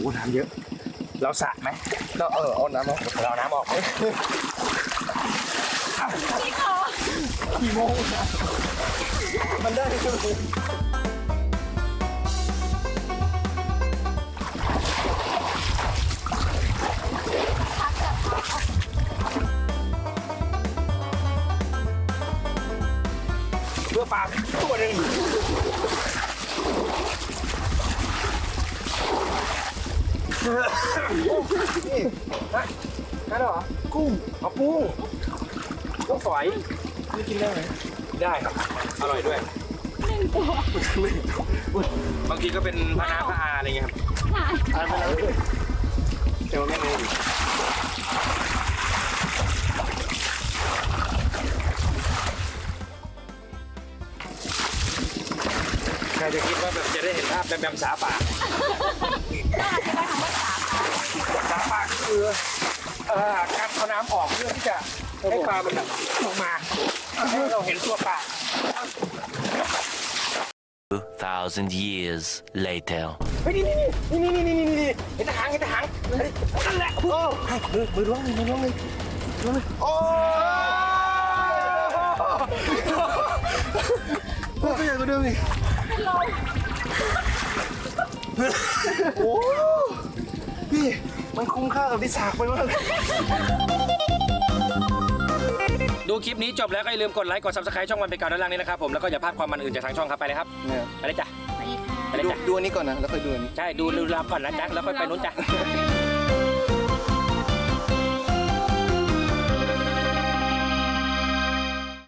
โอ้น้ำเยอะ เราสระไหมก็เออเอาน้ำมาเราน้ำออกกี่โมงมันได้คือเพื่อปลาตัวหนึ่ง นั่นเหรอ กุ้งเอาปุ้งกุ้งฝอยนี่กินได้ไหมได้ครับ อร่อยด้วยบางทีก็เป็นพะน้าพะอาอะไรเงี้ยครับทานไปแล้วด้วยแต่ว่าไม่เองใครจะคิดว่าแบบจะได้เห็นภาพแบมแบมสาป่าส เอ่อการเอาน้ำออกเพื่อที่จะให้ปลามันแบบออกมาให้เราเห็นตัวปลา2,000 years later. เฮ้ยนี่นี่นี่นี่นี่นี่นี่นี่เห็นทหารเห็นทหารเฮ้ยนั่นแหละโอ้ให้มือมือล้วงเลยมือล้วงเลยล้วงเลยโอ้ก็ใหญ่กว่าเดิมอีกโอ้ พี่มันคุ้มค่ากับที่สากไปมากเลยดูคลิปนี้จบแล้วก็อย่าลืมกดไลค์กด subscribe ช่องวันเป็นเก่าด้านล่างนี้นะครับผมแล้วก็อย่าพลาดความมันอื่นจากทางช่องครับไปเลยครับเนี่ยไปเลยจ้ะไปเลยดูจ้ะดูอันนี้ก่อนนะแล้วค่อยดูอันนี้ ใช่ ดูดูรามก่อนนะจ๊ะแล้วค่อยไปนู้นจ้ะ